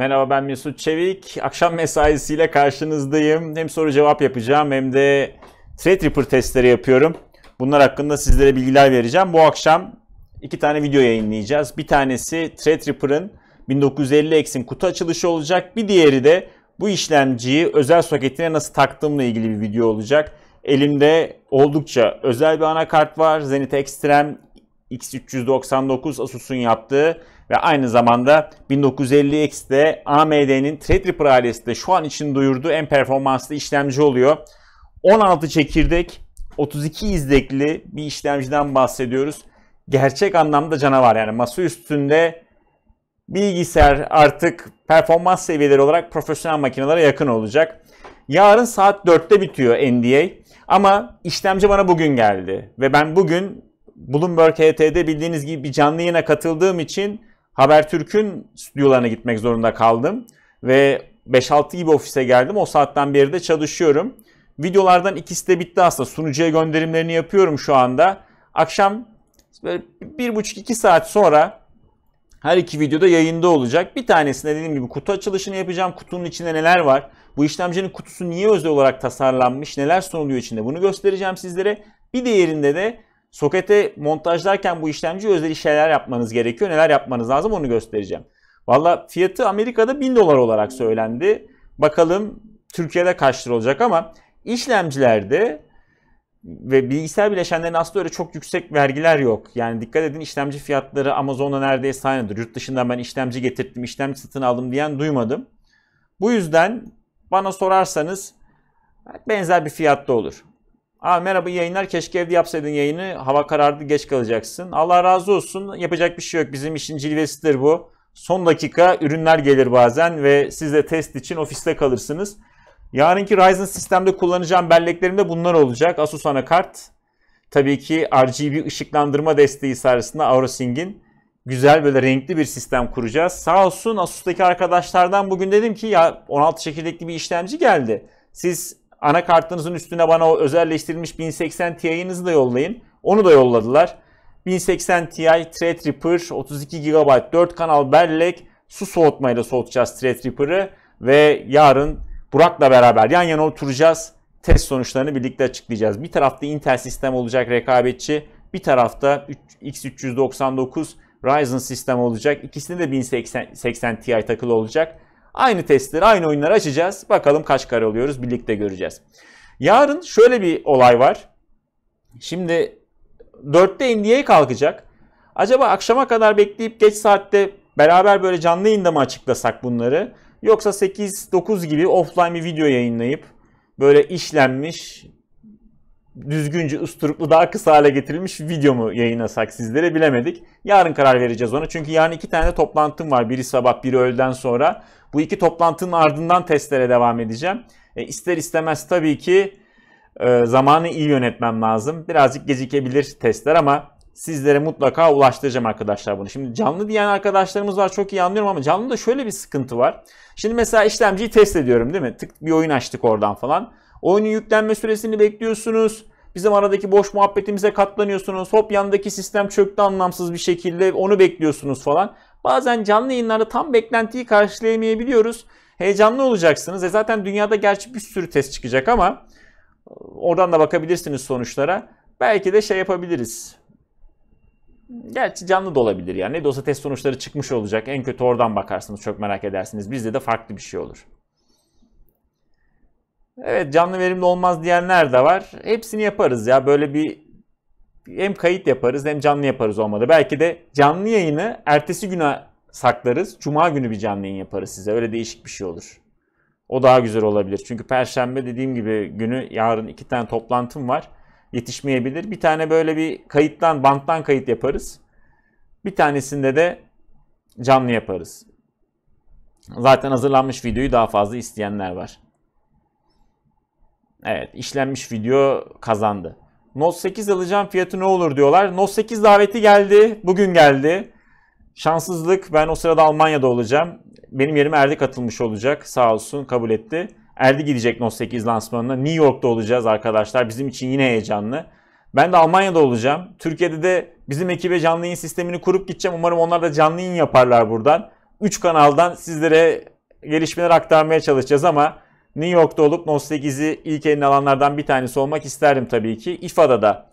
Merhaba ben Mesut Çevik. Akşam mesaisiyle karşınızdayım. Hem soru cevap yapacağım hem de Threadripper testleri yapıyorum. Bunlar hakkında sizlere bilgiler vereceğim. Bu akşam iki tane video yayınlayacağız. Bir tanesi Threadripper'ın 1950X'in kutu açılışı olacak. Bir diğeri de bu işlemciyi özel soketine nasıl taktığımla ilgili bir video olacak. Elimde oldukça özel bir anakart var. Zenith Extreme X399 Asus'un yaptığı ve aynı zamanda 1950X'de AMD'nin Threadripper ailesinde şu an için duyurduğu en performanslı işlemci oluyor. 16 çekirdek, 32 izdekli bir işlemciden bahsediyoruz. Gerçek anlamda canavar yani masa üstünde bilgisayar artık performans seviyeleri olarak profesyonel makinelere yakın olacak. Yarın saat 4'te bitiyor NDA ama işlemci bana bugün geldi ve ben bugün Bloomberg HT'de bildiğiniz gibi bir canlı yayına katıldığım için Habertürk'ün stüdyolarına gitmek zorunda kaldım. Ve 5-6 gibi ofise geldim. O saatten beri de çalışıyorum. Videolardan ikisi de bitti aslında. Sunucuya gönderimlerini yapıyorum şu anda. Akşam böyle 1,5-2 saat sonra her iki videoda yayında olacak. Bir tanesinde dediğim gibi kutu açılışını yapacağım. Kutunun içinde neler var? Bu işlemcinin kutusu niye özel olarak tasarlanmış? Neler sunuluyor içinde? Bunu göstereceğim sizlere. Bir diğerinde de Sokete montajlarken bu işlemci özel şeyler yapmanız gerekiyor. Neler yapmanız lazım onu göstereceğim. Valla fiyatı Amerika'da 1000 dolar olarak söylendi. Bakalım Türkiye'de kaç lira olacak ama işlemcilerde ve bilgisayar bileşenlerinin aslında öyle çok yüksek vergiler yok. Yani dikkat edin işlemci fiyatları Amazon'da neredeyse aynıdır. Yurt dışından ben işlemci getirdim, işlemci satın aldım diyen duymadım. Bu yüzden bana sorarsanız benzer bir fiyatta olur. Aa, merhaba yayınlar. Keşke evde yapsaydın yayını. Hava karardı geç kalacaksın. Allah razı olsun. Yapacak bir şey yok. Bizim işin cilvesidir bu. Son dakika ürünler gelir bazen ve siz de test için ofiste kalırsınız. Yarınki Ryzen sistemde kullanacağım belleklerim de bunlar olacak. Asus anakart. Tabii ki RGB ışıklandırma desteği sayesinde AuroSync'in güzel böyle renkli bir sistem kuracağız. Sağ olsun Asus'taki arkadaşlardan bugün dedim ki ya 16 çekirdekli bir işlemci geldi. Siz anakartınızın üstüne bana o özelleştirilmiş 1080 Ti'nizi de yollayın. Onu da yolladılar. 1080 Ti Threadripper 32 GB 4 kanal bellek su soğutmayla soğutacağız Threadripper'ı ve yarın Burak'la beraber yan yana oturacağız. Test sonuçlarını birlikte açıklayacağız. Bir tarafta Intel sistem olacak rekabetçi. Bir tarafta X399 Ryzen sistem olacak. İkisinde de 1080 Ti takılı olacak. Aynı testleri, aynı oyunları açacağız. Bakalım kaç kare oluyoruz birlikte göreceğiz. Yarın şöyle bir olay var. Şimdi 4'te NDA kalkacak. Acaba akşama kadar bekleyip geç saatte beraber böyle canlı yayında mı açıklasak bunları? Yoksa 8-9 gibi offline bir video yayınlayıp böyle işlenmiş, düzgünce usturuplu daha kısa hale getirilmiş video mu yayınlasak sizlere bilemedik. Yarın karar vereceğiz ona. Çünkü yarın iki tane toplantım var. Biri sabah biri öğleden sonra. Bu iki toplantının ardından testlere devam edeceğim. E, ister istemez tabii ki e, zamanı iyi yönetmem lazım. Birazcık gecikebilir testler ama sizlere mutlaka ulaştıracağım arkadaşlar bunu. Şimdi canlı diyen arkadaşlarımız var çok iyi anlıyorum ama canlıda şöyle bir sıkıntı var. Şimdi mesela işlemciyi test ediyorum değil mi? Tık bir oyun açtık oradan falan. Oyunun yüklenme süresini bekliyorsunuz. Bizim aradaki boş muhabbetimize katlanıyorsunuz. Hop yandaki sistem çöktü anlamsız bir şekilde onu bekliyorsunuz falan. Bazen canlı yayınlarda tam beklentiyi karşılayamayabiliyoruz. Heyecanlı olacaksınız. E zaten dünyada gerçi bir sürü test çıkacak ama oradan da bakabilirsiniz sonuçlara. Belki de şey yapabiliriz. Gerçi canlı da olabilir yani. Ne de olsa test sonuçları çıkmış olacak. En kötü oradan bakarsınız çok merak edersiniz. Bizde de farklı bir şey olur. Evet canlı verimli olmaz diyenler de var. Hepsini yaparız ya. Böyle bir hem kayıt yaparız hem canlı yaparız olmadı. Belki de canlı yayını ertesi güne saklarız. Cuma günü bir canlı yayın yaparız size. Öyle değişik bir şey olur. O daha güzel olabilir. Çünkü perşembe dediğim gibi günü yarın iki tane toplantım var. Yetişmeyebilir. Bir tane böyle bir kayıttan, banttan kayıt yaparız. Bir tanesinde de canlı yaparız. Zaten hazırlanmış videoyu daha fazla isteyenler var. Evet işlenmiş video kazandı. Note 8 alacağım fiyatı ne olur diyorlar. Note 8 daveti geldi. Bugün geldi. Şanssızlık ben o sırada Almanya'da olacağım. Benim yerime Erdi katılmış olacak. Sağ olsun kabul etti. Erdi gidecek Note 8 lansmanına. New York'ta olacağız arkadaşlar. Bizim için yine heyecanlı. Ben de Almanya'da olacağım. Türkiye'de de bizim ekibe canlı yayın sistemini kurup gideceğim. Umarım onlar da canlı yayın yaparlar buradan. 3 kanaldan sizlere gelişmeler aktarmaya çalışacağız ama New York'ta olup 8'i ilk eline alanlardan bir tanesi olmak isterdim tabii ki. İFA'da da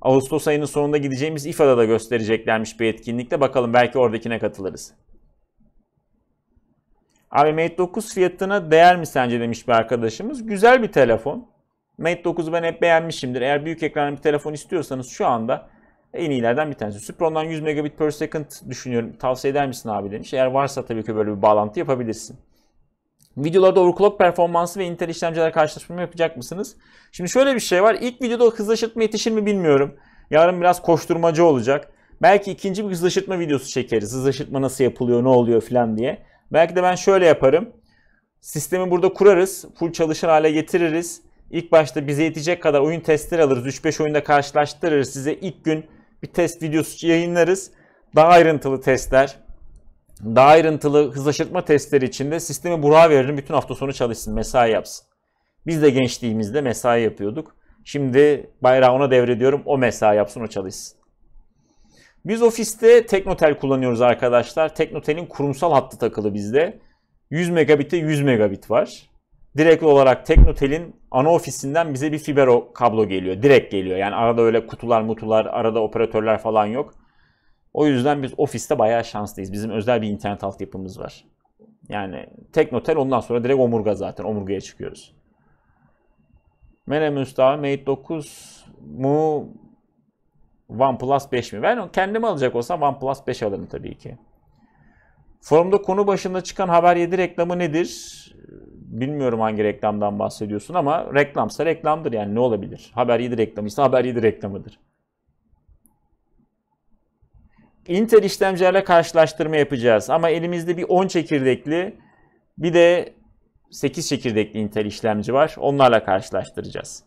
Ağustos ayının sonunda gideceğimiz İFA'da da göstereceklermiş bir etkinlikte. Bakalım belki oradakine katılırız. Abi Mate 9 fiyatına değer mi sence demiş bir arkadaşımız. Güzel bir telefon. Mate 9'u ben hep beğenmişimdir. Eğer büyük ekranlı bir telefon istiyorsanız şu anda en iyilerden bir tanesi. Supron'dan 100 megabit per second düşünüyorum. Tavsiye eder misin abi demiş. Eğer varsa tabii ki böyle bir bağlantı yapabilirsin. Videolarda overclock performansı ve Intel işlemciler karşılaştırma yapacak mısınız? Şimdi şöyle bir şey var. İlk videoda hızlaştırma yetişir mi bilmiyorum. Yarın biraz koşturmacı olacak. Belki ikinci bir hızlaştırma videosu çekeriz. Hızlaştırma nasıl yapılıyor, ne oluyor falan diye. Belki de ben şöyle yaparım. Sistemi burada kurarız. Full çalışır hale getiririz. İlk başta bize yetecek kadar oyun testleri alırız. 3-5 oyunda karşılaştırırız. Size ilk gün bir test videosu yayınlarız. Daha ayrıntılı testler, daha ayrıntılı hızlaştırma testleri içinde sistemi Burak'a veririm. Bütün hafta sonu çalışsın, mesai yapsın. Biz de gençliğimizde mesai yapıyorduk. Şimdi bayrağı ona devrediyorum. O mesai yapsın, o çalışsın. Biz ofiste Teknotel kullanıyoruz arkadaşlar. Teknotel'in kurumsal hattı takılı bizde. 100 megabit'e 100 megabit var. Direkt olarak Teknotel'in ana ofisinden bize bir fiber kablo geliyor. Direkt geliyor. Yani arada öyle kutular mutular, arada operatörler falan yok. O yüzden biz ofiste bayağı şanslıyız. Bizim özel bir internet altyapımız var. Yani Teknotel ondan sonra direkt omurga zaten. Omurgaya çıkıyoruz. Menem Mustafa Mate 9 mu OnePlus 5 mi? Ben kendimi alacak olsam OnePlus 5 alırım tabii ki. Forumda konu başında çıkan Haber 7 reklamı nedir? Bilmiyorum hangi reklamdan bahsediyorsun ama reklamsa reklamdır yani ne olabilir? Haber 7 reklamıysa Haber 7 reklamıdır. Intel işlemcilerle karşılaştırma yapacağız. Ama elimizde bir 10 çekirdekli bir de 8 çekirdekli Intel işlemci var. Onlarla karşılaştıracağız.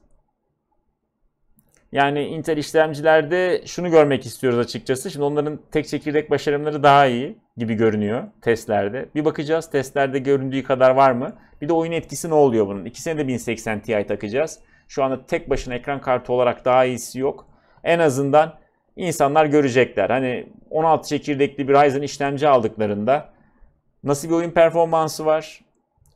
Yani Intel işlemcilerde şunu görmek istiyoruz açıkçası. Şimdi onların tek çekirdek başarımları daha iyi gibi görünüyor testlerde. Bir bakacağız testlerde göründüğü kadar var mı? Bir de oyun etkisi ne oluyor bunun? İkisine de 1080 Ti takacağız. Şu anda tek başına ekran kartı olarak daha iyisi yok. En azından insanlar görecekler. Hani 16 çekirdekli bir Ryzen işlemci aldıklarında nasıl bir oyun performansı var?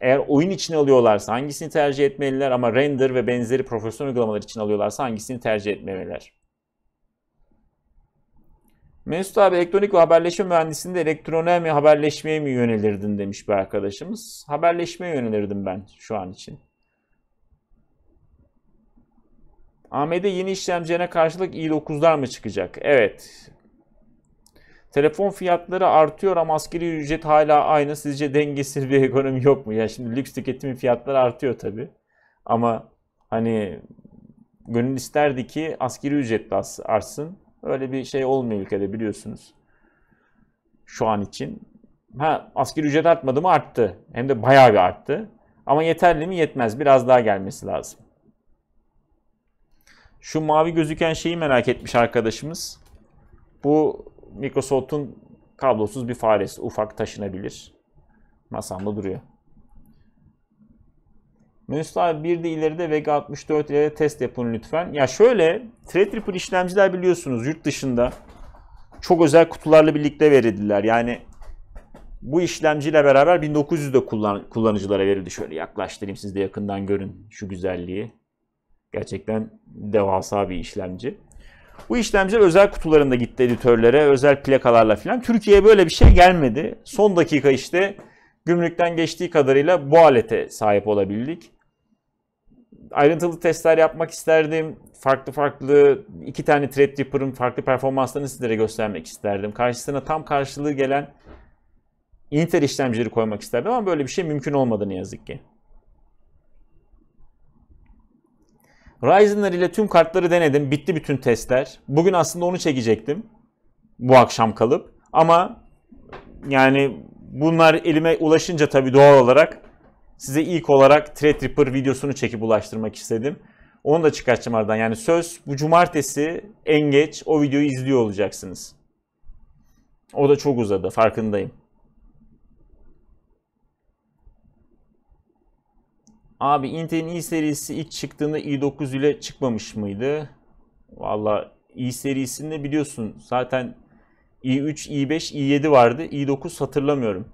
Eğer oyun için alıyorlarsa hangisini tercih etmeliler ama render ve benzeri profesyonel uygulamalar için alıyorlarsa hangisini tercih etmeliler? Mesut abi elektronik ve haberleşme mühendisliğinde elektroniğe mi haberleşmeye mi yönelirdin demiş bir arkadaşımız. Haberleşmeye yönelirdim ben şu an için. AMD yeni işlemcilerine karşılık i9'lar mı çıkacak? Evet. Telefon fiyatları artıyor ama askeri ücret hala aynı. Sizce dengesiz bir ekonomi yok mu? Ya yani şimdi lüks tüketimin fiyatları artıyor tabi. Ama hani gönül isterdi ki askeri ücret de artsın. Öyle bir şey olmuyor ülkede biliyorsunuz. Şu an için. Ha askeri ücret artmadı mı? Arttı. Hem de bayağı bir arttı. Ama yeterli mi? Yetmez. Biraz daha gelmesi lazım. Şu mavi gözüken şeyi merak etmiş arkadaşımız. Bu Microsoft'un kablosuz bir faresi. Ufak taşınabilir. Masamda duruyor. Mesut bir de ileride Vega 64 ile test yapın lütfen. Ya şöyle Threadripper işlemciler biliyorsunuz yurt dışında çok özel kutularla birlikte verildiler. Yani bu işlemciyle beraber 1900'de kullan kullanıcılara verildi. Şöyle yaklaştırayım siz de yakından görün şu güzelliği. Gerçekten devasa bir işlemci. Bu işlemciler özel kutularında gitti editörlere, özel plakalarla falan. Türkiye'ye böyle bir şey gelmedi. Son dakika işte gümrükten geçtiği kadarıyla bu alete sahip olabildik. Ayrıntılı testler yapmak isterdim. Farklı farklı iki tane Threadripper'ın farklı performanslarını sizlere göstermek isterdim. Karşısına tam karşılığı gelen Intel işlemcileri koymak isterdim ama böyle bir şey mümkün olmadı ne yazık ki. Ryzen'lar ile tüm kartları denedim. Bitti bütün testler. Bugün aslında onu çekecektim. Bu akşam kalıp. Ama yani bunlar elime ulaşınca tabii doğal olarak size ilk olarak Threadripper videosunu çekip ulaştırmak istedim. Onu da çıkartacağım aradan. Yani söz bu cumartesi en geç o videoyu izliyor olacaksınız. O da çok uzadı farkındayım. Abi Intel'in i serisi ilk çıktığında i9 ile çıkmamış mıydı? Valla i serisinde biliyorsun zaten i3, i5, i7 vardı. i9 hatırlamıyorum.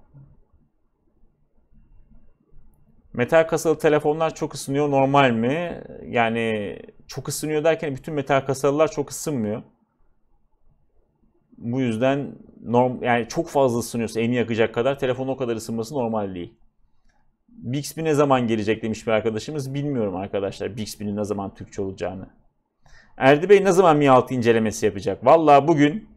Metal kasalı telefonlar çok ısınıyor normal mi? Yani çok ısınıyor derken bütün metal kasalılar çok ısınmıyor. Bu yüzden norm yani çok fazla ısınıyorsa elini yakacak kadar telefonun o kadar ısınması normal değil. Bixby ne zaman gelecek demiş bir arkadaşımız. Bilmiyorum arkadaşlar Bixby'nin ne zaman Türkçe olacağını. Erdi Bey ne zaman Mi 6 incelemesi yapacak? Valla bugün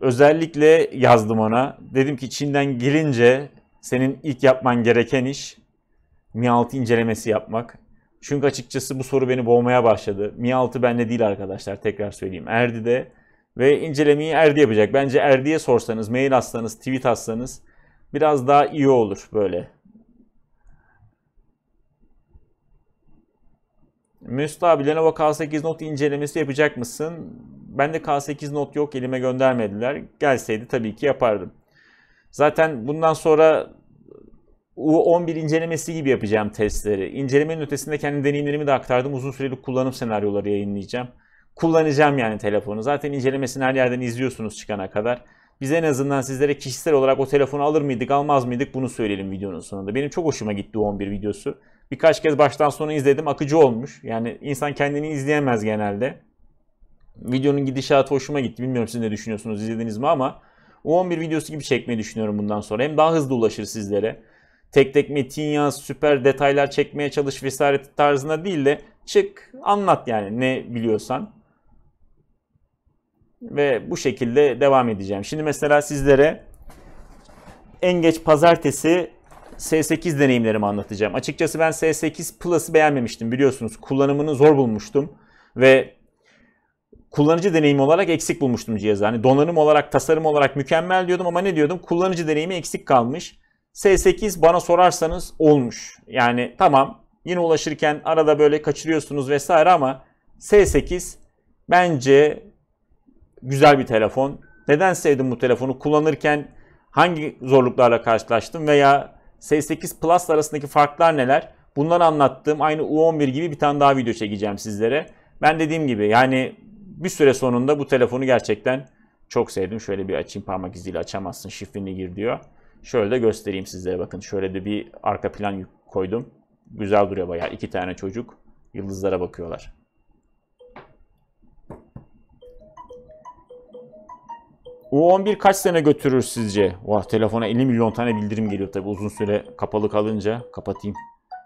özellikle yazdım ona. Dedim ki Çin'den gelince senin ilk yapman gereken iş Mi 6 incelemesi yapmak. Çünkü açıkçası bu soru beni boğmaya başladı. Mi 6 bende değil arkadaşlar tekrar söyleyeyim. Erdi'de ve incelemeyi Erdi yapacak. Bence Erdi'ye sorsanız, mail atsanız, tweet atsanız biraz daha iyi olur böyle. Mesut abi Lenovo K8 Note incelemesi yapacak mısın? Bende K8 Note yok elime göndermediler. Gelseydi tabii ki yapardım. Zaten bundan sonra U11 incelemesi gibi yapacağım testleri. İncelemenin ötesinde kendi deneyimlerimi de aktardım. Uzun süreli kullanım senaryoları yayınlayacağım. Kullanacağım yani telefonu. Zaten incelemesini her yerden izliyorsunuz çıkana kadar. Biz en azından sizlere kişisel olarak o telefonu alır mıydık almaz mıydık bunu söyleyelim videonun sonunda. Benim çok hoşuma gitti U11 videosu. Birkaç kez baştan sona izledim. Akıcı olmuş. Yani insan kendini izleyemez genelde. Videonun gidişatı hoşuma gitti. Bilmiyorum siz ne düşünüyorsunuz izlediniz mi ama U11 videosu gibi çekmeyi düşünüyorum bundan sonra. Hem daha hızlı ulaşır sizlere. Tek tek metin yaz, süper detaylar çekmeye çalış vesaire tarzında değil de çık anlat yani ne biliyorsan. Ve bu şekilde devam edeceğim. Şimdi mesela sizlere en geç pazartesi S8 deneyimlerimi anlatacağım. Açıkçası ben S8 Plus'ı beğenmemiştim biliyorsunuz. Kullanımını zor bulmuştum ve kullanıcı deneyimi olarak eksik bulmuştum cihazı. Hani donanım olarak, tasarım olarak mükemmel diyordum ama ne diyordum? Kullanıcı deneyimi eksik kalmış. S8 bana sorarsanız olmuş. Yani tamam yine ulaşırken arada böyle kaçırıyorsunuz vesaire ama S8 bence güzel bir telefon. Neden sevdim bu telefonu? Kullanırken hangi zorluklarla karşılaştım veya S8 Plus arasındaki farklar neler? Bunları anlattığım aynı U11 gibi bir tane daha video çekeceğim sizlere. Ben dediğim gibi yani bir süre sonunda bu telefonu gerçekten çok sevdim. Şöyle bir açayım parmak iziyle açamazsın şifreni gir diyor. Şöyle de göstereyim sizlere bakın. Şöyle de bir arka plan koydum. Güzel duruyor bayağı. iki tane çocuk yıldızlara bakıyorlar. U11 kaç sene götürür sizce? Vah telefona 50 milyon tane bildirim geliyor tabi uzun süre kapalı kalınca. Kapatayım.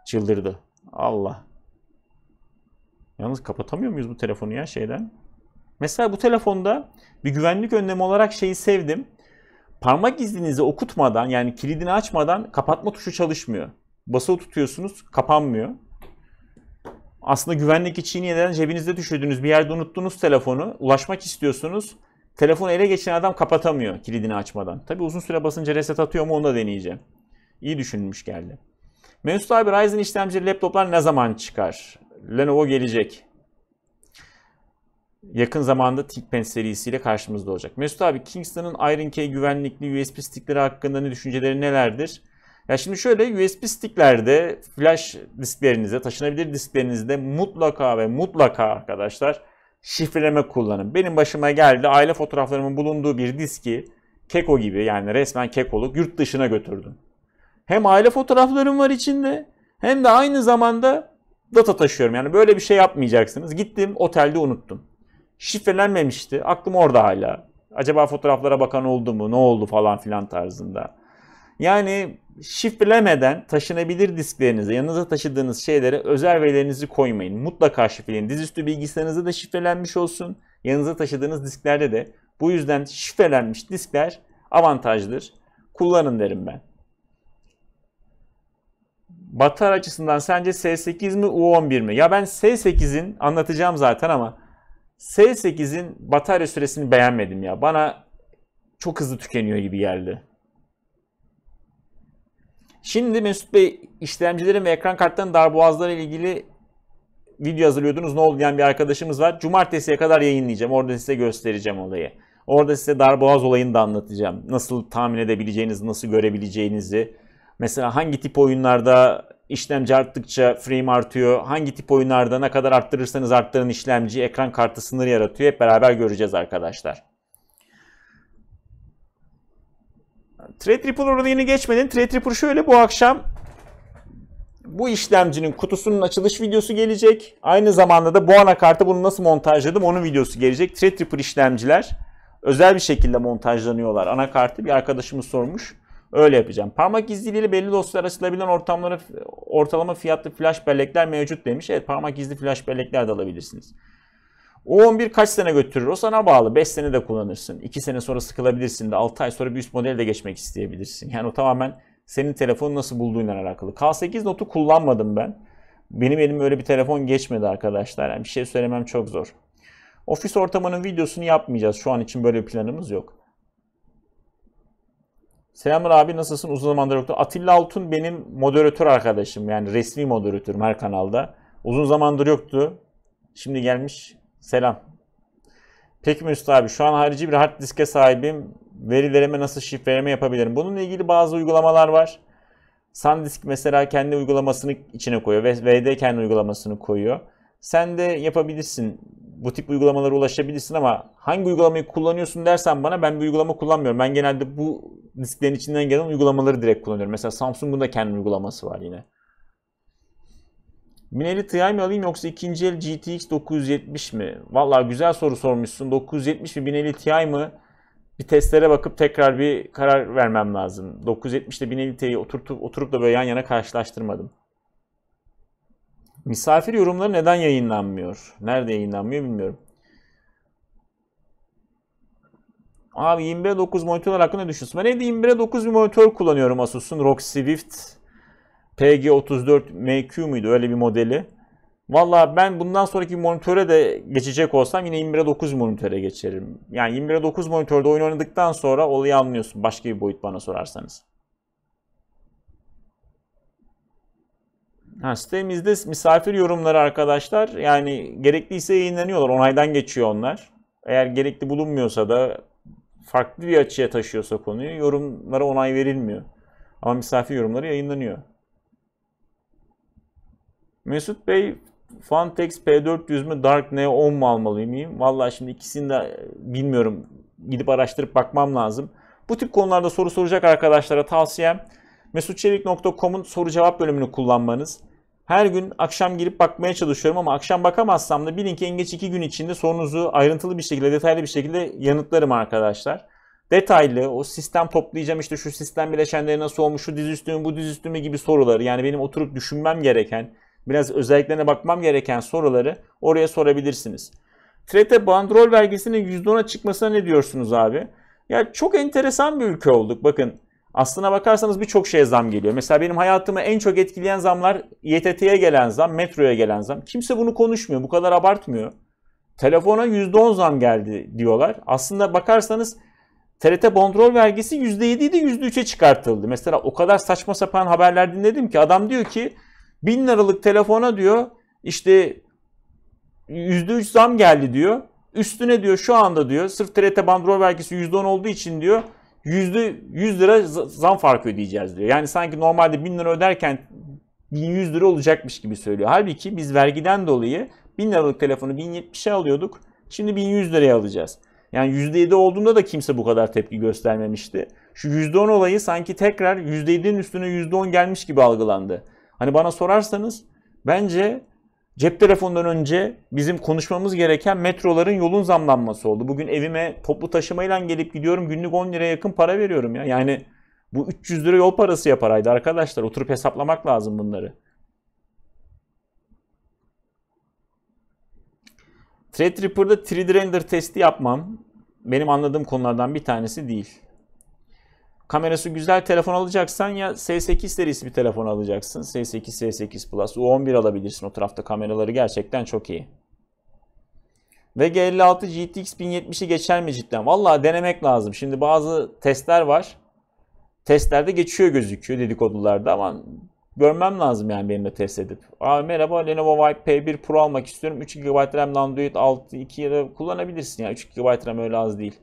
Çıldırdı. Allah. Yalnız kapatamıyor muyuz bu telefonu ya şeyden? Mesela bu telefonda bir güvenlik önlemi olarak şeyi sevdim. Parmak izinizi okutmadan yani kilidini açmadan kapatma tuşu çalışmıyor. Basılı tutuyorsunuz kapanmıyor. Aslında güvenlik için yeniden cebinizde düşürdüğünüz bir yerde unuttuğunuz telefonu ulaşmak istiyorsunuz. Telefonu ele geçiren adam kapatamıyor kilidini açmadan. Tabi uzun süre basınca reset atıyor mu onu da deneyeceğim. İyi düşünülmüş geldi. Mesut abi Ryzen işlemcili laptoplar ne zaman çıkar? Lenovo gelecek. Yakın zamanda ThinkPad serisiyle karşımızda olacak. Mesut abi Kingston'ın Iron Key güvenlikli USB stickleri hakkında ne düşünceleri nelerdir? Ya şimdi şöyle USB sticklerde flash disklerinizde, taşınabilir disklerinizde mutlaka ve mutlaka arkadaşlar şifreleme kullanın. Benim başıma geldi aile fotoğraflarımın bulunduğu bir diski keko gibi yani resmen kekoluk yurt dışına götürdüm. Hem aile fotoğraflarım var içinde hem de aynı zamanda data taşıyorum. Yani böyle bir şey yapmayacaksınız. Gittim otelde unuttum. Şifrelenmemişti. Aklım orada hala. Acaba fotoğraflara bakan oldu mu? Ne oldu falan filan tarzında. Yani şifrelemeden taşınabilir disklerinize, yanınıza taşıdığınız şeylere özel verilerinizi koymayın. Mutlaka şifreleyin. Dizüstü bilgisayarınızda da şifrelenmiş olsun. Yanınıza taşıdığınız disklerde de. Bu yüzden şifrelenmiş diskler avantajlıdır. Kullanın derim ben. Batarya açısından sence S8 mi U11 mi? Ya ben S8'in anlatacağım zaten ama S8'in batarya süresini beğenmedim ya. Bana çok hızlı tükeniyor gibi geldi. Şimdi Mesut Bey işlemcilerin ve ekran kartlarının darboğazları ile ilgili video hazırlıyordunuz. Ne oldu diyen bir arkadaşımız var. Cumartesiye kadar yayınlayacağım. Orada size göstereceğim olayı. Orada size darboğaz olayını da anlatacağım. Nasıl tahmin edebileceğinizi, nasıl görebileceğinizi. Mesela hangi tip oyunlarda işlemci arttıkça frame artıyor. Hangi tip oyunlarda ne kadar arttırırsanız arttırın işlemci ekran kartı sınır yaratıyor. Hep beraber göreceğiz arkadaşlar. Threadripper olayını geçmedin. Threadripper şöyle bu akşam bu işlemcinin kutusunun açılış videosu gelecek. Aynı zamanda da bu anakartı bunu nasıl montajladım onun videosu gelecek. Threadripper işlemciler özel bir şekilde montajlanıyorlar. Anakartı bir arkadaşımız sormuş. Öyle yapacağım. Parmak izleriyle belli dosyalar açılabilen ortamlara ortalama fiyatlı flash bellekler mevcut demiş. Evet parmak izli flash bellekler de alabilirsiniz. O11 kaç sene götürür? O sana bağlı. 5 sene de kullanırsın. 2 sene sonra sıkılabilirsin de 6 ay sonra bir üst model de geçmek isteyebilirsin. Yani o tamamen senin telefonu nasıl bulduğuyla alakalı. K8 notu kullanmadım ben. Benim elim öyle bir telefon geçmedi arkadaşlar. Yani bir şey söylemem çok zor. Ofis ortamının videosunu yapmayacağız. Şu an için böyle bir planımız yok. Selamlar abi nasılsın? Uzun zamandır yoktu. Atilla Altun benim moderatör arkadaşım. Yani resmi moderatörüm her kanalda. Uzun zamandır yoktu. Şimdi gelmiş. Selam. Peki Mesut abi şu an harici bir hard diske sahibim. Verilerime nasıl şifreleme yapabilirim? Bununla ilgili bazı uygulamalar var. SanDisk mesela kendi uygulamasını içine koyuyor VD kendi uygulamasını koyuyor. Sen de yapabilirsin. Bu tip uygulamalara ulaşabilirsin ama hangi uygulamayı kullanıyorsun dersen bana ben bir uygulama kullanmıyorum. Ben genelde bu disklerin içinden gelen uygulamaları direkt kullanıyorum. Mesela Samsung'un da kendi uygulaması var yine. 1050 Ti mi alayım yoksa ikinci el GTX 970 mi? Valla güzel soru sormuşsun. 970 mi 1050 Ti mi? Bir testlere bakıp tekrar bir karar vermem lazım. 970 ile 1050 Ti'yi oturup, oturup da böyle yan yana karşılaştırmadım. Misafir yorumları neden yayınlanmıyor? Nerede yayınlanmıyor bilmiyorum. Abi 21'e 9 monitörler hakkında ne düşünüyorsun? Ben evde 21'e 9 bir monitör kullanıyorum Asus'un ROG Swift PG34 MQ muydu öyle bir modeli. Valla ben bundan sonraki monitöre de geçecek olsam yine 21'e 9 monitöre geçerim. Yani 21'e 9 monitörde oyun oynadıktan sonra olayı anlıyorsun. Başka bir boyut bana sorarsanız. Ha, sitemizde misafir yorumları arkadaşlar. Yani gerekliyse yayınlanıyorlar. Onaydan geçiyor onlar. Eğer gerekli bulunmuyorsa da farklı bir açıya taşıyorsa konuyu yorumlara onay verilmiyor. Ama misafir yorumları yayınlanıyor. Mesut Bey Fantex P400 mü Dark Neo 10 mu almalıyım? Vallahi şimdi ikisini de bilmiyorum. Gidip araştırıp bakmam lazım. Bu tip konularda soru soracak arkadaşlara tavsiyem mesutçelik.com'un soru cevap bölümünü kullanmanız. Her gün akşam girip bakmaya çalışıyorum ama akşam bakamazsam da bilin ki en geç 2 gün içinde sorunuzu ayrıntılı bir şekilde, detaylı bir şekilde yanıtlarım arkadaşlar. Detaylı, o sistem toplayacağım işte şu sistem bileşenleri nasıl olmuş, şu dizüstü mü, bu dizüstü mü gibi soruları. Yani benim oturup düşünmem gereken, biraz özelliklerine bakmam gereken soruları oraya sorabilirsiniz. TRT bandrol vergisinin %10'a çıkmasına ne diyorsunuz abi? Ya çok enteresan bir ülke olduk. Bakın aslına bakarsanız birçok şeye zam geliyor. Mesela benim hayatımı en çok etkileyen zamlar YTT'ye gelen zam, metroya gelen zam. Kimse bunu konuşmuyor, bu kadar abartmıyor. Telefona %10 zam geldi diyorlar. Aslında bakarsanız TRT bandrol vergisi %7 idi %3'e çıkartıldı. Mesela o kadar saçma sapan haberler dinledim ki adam diyor ki 1000 liralık telefona diyor işte %3 zam geldi diyor. Üstüne diyor şu anda diyor sırf TRT bandrol vergisi %10 olduğu için diyor yüzde 100 lira zam farkı ödeyeceğiz diyor. Yani sanki normalde 1000 lira öderken 1100 lira olacakmış gibi söylüyor. Halbuki biz vergiden dolayı 1000 liralık telefonu 1070'e alıyorduk. Şimdi 1100 liraya alacağız. Yani %7 olduğunda da kimse bu kadar tepki göstermemişti. Şu %10 olayı sanki tekrar %7'nin üstüne %10 gelmiş gibi algılandı. Hani bana sorarsanız bence cep telefonundan önce bizim konuşmamız gereken metroların yolun zamlanması oldu. Bugün evime toplu taşımayla gelip gidiyorum günlük 10 liraya yakın para veriyorum ya. Yani bu 300 lira yol parası yapar ayda arkadaşlar. Oturup hesaplamak lazım bunları. Threadripper'da 3D render testi yapmam benim anladığım konulardan bir tanesi değil. Kamerası güzel telefon alacaksan ya S8 serisi bir telefon alacaksın. S8, S8 Plus, U11 alabilirsin. O tarafta kameraları gerçekten çok iyi. Ve G56 GTX 1070'i geçer mi cidden? Valla denemek lazım. Şimdi bazı testler var. Testlerde geçiyor gözüküyor dedikodularda ama görmem lazım yani benim de test edip. Aa, merhaba Lenovo Vibe P1 Pro almak istiyorum. 3 GB RAM Android 6 2 ya kullanabilirsin ya. 3 GB RAM öyle az değil.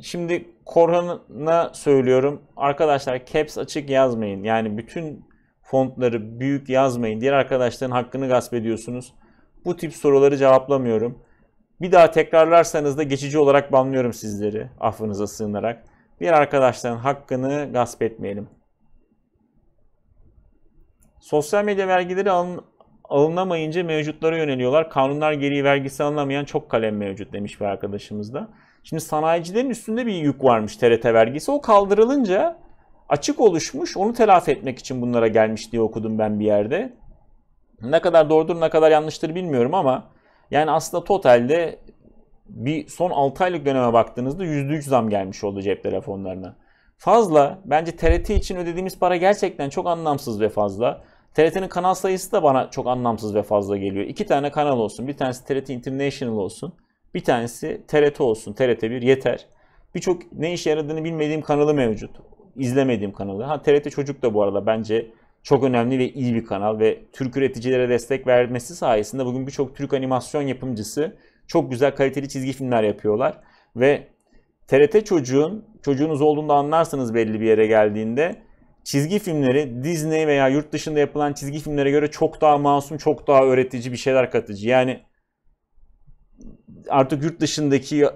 Şimdi Korhan'a söylüyorum. Arkadaşlar caps açık yazmayın. Yani bütün fontları büyük yazmayın. Diğer arkadaşların hakkını gasp ediyorsunuz. Bu tip soruları cevaplamıyorum. Bir daha tekrarlarsanız da geçici olarak banlıyorum sizleri affınıza sığınarak. Diğer arkadaşların hakkını gasp etmeyelim. Sosyal medya vergileri alın, alınamayınca mevcutlara yöneliyorlar. Kanunlar gereği vergisi alınamayan çok kalem mevcut demiş bir arkadaşımız da. Şimdi sanayicilerin üstünde bir yük varmış TRT vergisi. O kaldırılınca açık oluşmuş. Onu telafi etmek için bunlara gelmiş diye okudum ben bir yerde. Ne kadar doğrudur ne kadar yanlıştır bilmiyorum ama yani aslında totalde bir son 6 aylık döneme baktığınızda %3 zam gelmiş oldu cep telefonlarına. Fazla. Bence TRT için ödediğimiz para gerçekten çok anlamsız ve fazla. TRT'nin kanal sayısı da bana çok anlamsız ve fazla geliyor. İki tane kanal olsun. Bir tanesi TRT International olsun. Bir tanesi TRT olsun. TRT1 yeter. Birçok ne işe yaradığını bilmediğim kanalı mevcut. İzlemediğim kanalı. Ha TRT Çocuk da bu arada bence çok önemli ve iyi bir kanal ve Türk üreticilere destek vermesi sayesinde bugün birçok Türk animasyon yapımcısı çok güzel kaliteli çizgi filmler yapıyorlar. Ve TRT çocuğun, çocuğunuz olduğunda anlarsınız belli bir yere geldiğinde çizgi filmleri Disney veya yurt dışında yapılan çizgi filmlere göre çok daha masum, çok daha öğretici bir şeyler katıcı. Yani artık yurt dışındaki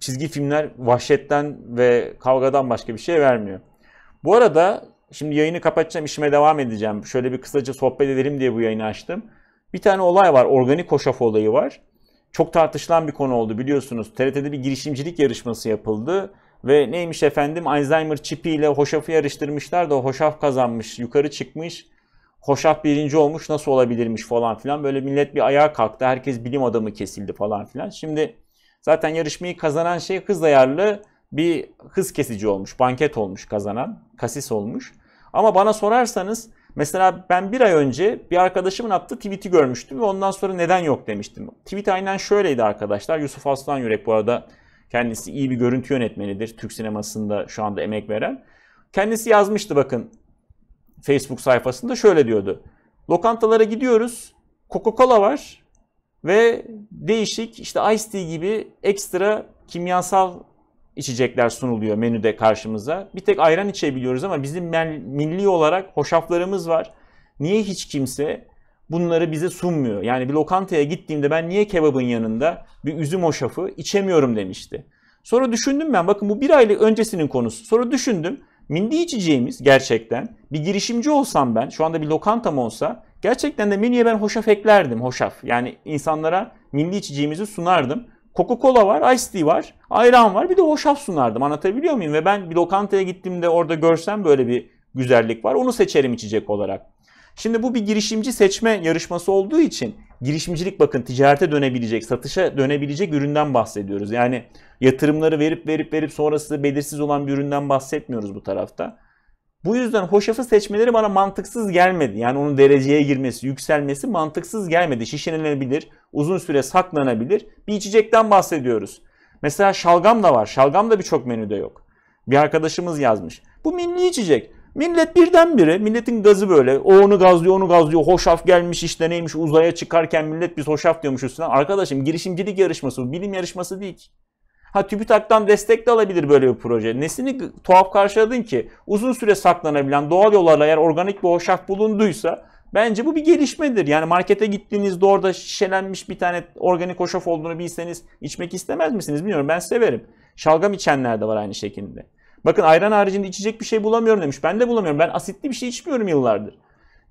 çizgi filmler vahşetten ve kavgadan başka bir şey vermiyor. Bu arada şimdi yayını kapatacağım, işime devam edeceğim. Şöyle bir kısaca sohbet edelim diye bu yayını açtım. Bir tane olay var, organik hoşaf olayı var. Çok tartışılan bir konu oldu biliyorsunuz. TRT'de bir girişimcilik yarışması yapıldı. Ve neymiş efendim Alzheimer çipi ile hoşafı yarıştırmışlar da hoşaf kazanmış, yukarı çıkmış. Hoşaf birinci olmuş nasıl olabilirmiş falan filan. Böyle millet bir ayağa kalktı. Herkes bilim adamı kesildi falan filan. Şimdi zaten yarışmayı kazanan şey hız ayarlı bir hız kesici olmuş. Banket olmuş kazanan. Kasis olmuş. Ama bana sorarsanız mesela ben bir ay önce bir arkadaşımın attığı tweet'i görmüştüm ve ondan sonra neden yok demiştim. Tweet aynen şöyleydi arkadaşlar. Yusuf Aslan Yürek bu arada kendisi iyi bir görüntü yönetmenidir. Türk sinemasında şu anda emek veren. Kendisi yazmıştı bakın Facebook sayfasında şöyle diyordu. Lokantalara gidiyoruz. Coca-Cola var ve değişik işte Ice Tea gibi ekstra kimyasal içecekler sunuluyor menüde karşımıza. Bir tek ayran içebiliyoruz ama bizim milli olarak hoşaflarımız var. Niye hiç kimse bunları bize sunmuyor? Yani bir lokantaya gittiğimde ben niye kebabın yanında bir üzüm hoşafı içemiyorum demişti. Sonra düşündüm ben bakın bu bir aylık öncesinin konusu. Sonra düşündüm milli içeceğimiz gerçekten bir girişimci olsam ben şu anda bir lokantam olsa gerçekten de menüye ben hoşaf eklerdim hoşaf. Yani insanlara milli içeceğimizi sunardım. Coca-Cola var, Ice Tea var, ayran var bir de hoşaf sunardım anlatabiliyor muyum? Ve ben bir lokantaya gittiğimde orada görsem böyle bir güzellik var onu seçerim içecek olarak. Şimdi bu bir girişimci seçme yarışması olduğu için girişimcilik bakın ticarete dönebilecek, satışa dönebilecek üründen bahsediyoruz. Yani yatırımları verip verip verip sonrası belirsiz olan bir üründen bahsetmiyoruz bu tarafta. Bu yüzden hoşafı seçmeleri bana mantıksız gelmedi. Yani onun dereceye girmesi, yükselmesi mantıksız gelmedi. Şişelenebilir, uzun süre saklanabilir bir içecekten bahsediyoruz. Mesela şalgam da var. Şalgam da birçok menüde yok. Bir arkadaşımız yazmış. Bu milli içecek. Millet birdenbire, milletin gazı böyle. O onu gazlıyor, onu gazlıyor. Hoşaf gelmiş işte neymiş uzaya çıkarken millet biz hoşaf diyormuş üstüne. Arkadaşım girişimcilik yarışması bu, bilim yarışması değil ki. Ha TÜBİTAK'tan destek de alabilir böyle bir proje. Nesini tuhaf karşıladın ki? Uzun süre saklanabilen doğal yollarla eğer organik bir hoşaf bulunduysa bence bu bir gelişmedir. Yani markete gittiğinizde orada şişelenmiş bir tane organik hoşaf olduğunu bilseniz içmek istemez misiniz bilmiyorum. Ben severim. Şalgam içenler de var aynı şekilde. Bakın ayran haricinde içecek bir şey bulamıyorum demiş. Ben de bulamıyorum. Ben asitli bir şey içmiyorum yıllardır.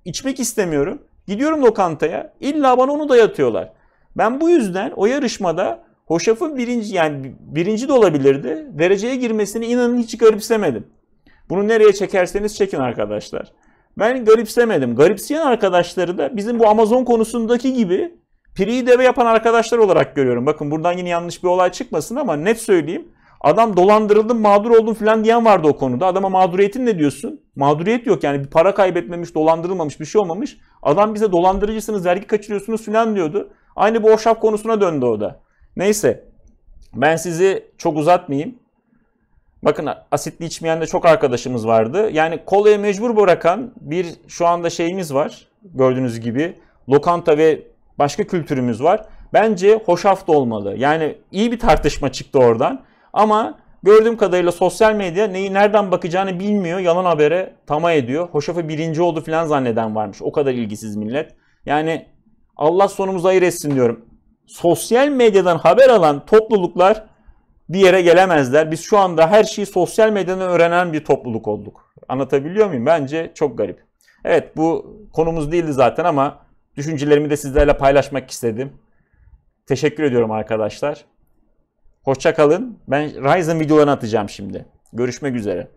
İçmek istemiyorum. Gidiyorum lokantaya. İlla bana onu dayatıyorlar. Ben bu yüzden o yarışmada Hoşaf'ın birinci yani birinci de olabilirdi. Dereceye girmesini inanın hiç garipsemedim. Bunu nereye çekerseniz çekin arkadaşlar. Ben garipsemedim. Garipseyen arkadaşları da bizim bu Amazon konusundaki gibi priyi deve yapan arkadaşlar olarak görüyorum. Bakın buradan yine yanlış bir olay çıkmasın ama net söyleyeyim. Adam dolandırıldım, mağdur oldum falan diyen vardı o konuda. Adama mağduriyetin ne diyorsun? Mağduriyet yok yani bir para kaybetmemiş, dolandırılmamış, bir şey olmamış. Adam bize dolandırıcısınız, vergi kaçırıyorsunuz falan diyordu. Aynı bu hoşaf konusuna döndü o da. Neyse ben sizi çok uzatmayayım. Bakın asitli içmeyen de çok arkadaşımız vardı. Yani kolaya mecbur bırakan bir şu anda şeyimiz var. Gördüğünüz gibi lokanta ve başka kültürümüz var. Bence hoşaf da olmalı. Yani iyi bir tartışma çıktı oradan. Ama gördüğüm kadarıyla sosyal medya neyi nereden bakacağını bilmiyor. Yalan habere tama ediyor. Hoşafı birinci oldu falan zanneden varmış. O kadar ilgisiz millet. Yani Allah sonumuzu hayır etsin diyorum sosyal medyadan haber alan topluluklar bir yere gelemezler. Biz şu anda her şeyi sosyal medyadan öğrenen bir topluluk olduk. Anlatabiliyor muyum? Bence çok garip. Evet bu konumuz değildi zaten ama düşüncelerimi de sizlerle paylaşmak istedim. Teşekkür ediyorum arkadaşlar. Hoşça kalın. Ben Ryzen videolarını atacağım şimdi. Görüşmek üzere.